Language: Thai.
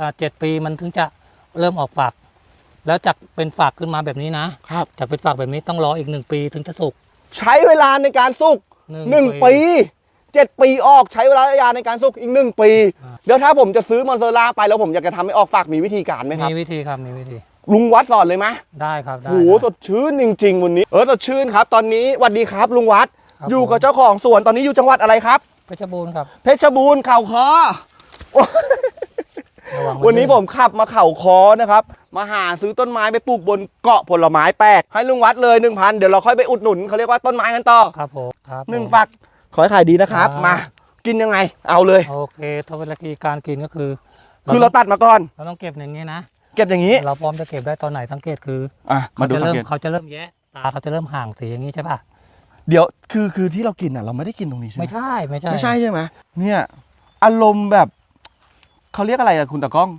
อ่าเจ็ดปีมันถึงจะเริ่มออกฝัก แล้วจากเป็นฝักขึ้นมาแบบนี้นะครับ จากเป็นฝักแบบนี้ต้องรออีกหนึ่งปีถึงจะสุก ใช้เวลาในการสุกหนึ่งปีเจ็ดปีออกใช้เวลาระยะในการสุกอีกหนึ่งปีอ่าเดี๋ยวถ้าผมจะซื้อมอนเซอร่าไปแล้วผมอยากจะทำให้ออกฝากมีวิธีการไหมครับ มีวิธีครับมีวิธี ลุงวัดสอนเลยไหมได้ครับได้โอ้โหได้สดชื่นจริงๆวันนี้ เออสดชื่นครับ ตอนนี้สวัสดีครับ ลุงวัดครับอยู่ผมกับเจ้าของสวนตอนนี้อยู่จังหวัดอะไรครับ เพชรบูรณ์ครับ เพชรบูรณ์เข่าคอโอ้ยระ วังวันนี้ลื่ผมขับมาเข่าคอนะครับ มาหาซื้อต้นไม้ไปปลูกบนเกาะผลไม้แปลกให้ลุงวัดเลยหนึ่งพันเดี๋ยวเราค่อยไปอุดหนุนเขาเรียกว่าต้นไม้กันต่อครับผมครับหนึ่งผมฝักขอให้ขายดีนะครับ ครับ มากินยังไง เอาเลย โอเคถ้าเวลาการกินก็คือคือเราตัดมาก่อน เราต้องเก็บอย่างนี้นะ เก็บอย่างนี้เราพร้อมจะเก็บได้ตอนไหนสังเกตคืออะเขาจะเริ่มเขาจะเริ่มแยะตาเขาจะเริ่มห่างสีอย่างนี้ใช่ป่ะเดี๋ยวคือคือที่เรากินอะเราไม่ได้กินตรงนี้ใช่ไหมไม่ใช่ไม่ใช่ ไม่ใช่ใช่ไหมเนี่ยอารมณ์แบบ เขาเรียกอะไรอะคุณตะกล้อง